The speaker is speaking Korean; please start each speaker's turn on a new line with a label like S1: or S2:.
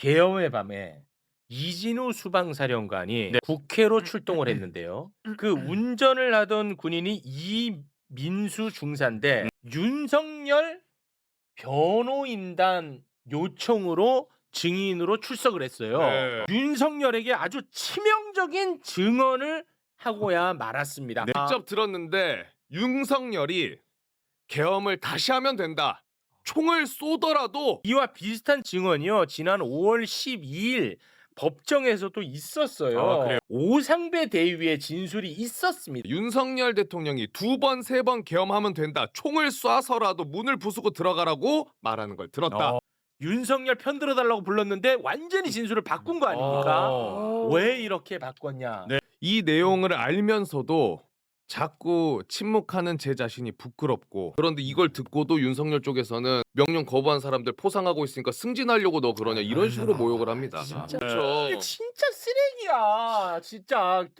S1: 계엄의 밤에 이진우 수방사령관이
S2: 네.
S1: 국회로 출동을 했는데요. 그 운전을 하던 군인이 이민수 중사인데 윤석열 변호인단 요청으로 증인으로 출석을 했어요.
S2: 네.
S1: 윤석열에게 아주 치명적인 증언을 하고야 말았습니다.
S2: 직접 들었는데 윤석열이 계엄을 다시 하면 된다. 총을 쏘더라도
S1: 이와 비슷한 증언이요. 지난 5월 12일 법정에서도 있었어요.
S2: 아, 그래요?
S1: 오상배 대위의 진술이 있었습니다.
S2: 윤석열 대통령이 두 번, 세 번 계엄하면 된다. 총을 쏴서라도 문을 부수고 들어가라고 말하는 걸 들었다.
S1: 어, 윤석열 편 들어 달라고 불렀는데 완전히 진술을 바꾼 거 아닙니까?
S2: 어.
S1: 왜 이렇게 바꿨냐?
S2: 네. 이 내용을 알면서도 자꾸 침묵하는 제 자신이 부끄럽고 그런데 이걸 듣고도 윤석열 쪽에서는 명령 거부한 사람들 포상하고 있으니까 승진하려고 너 그러냐 이런 식으로 모욕을 합니다.
S1: 진짜.
S2: 그렇죠.
S1: 이게 진짜 쓰레기야. 진짜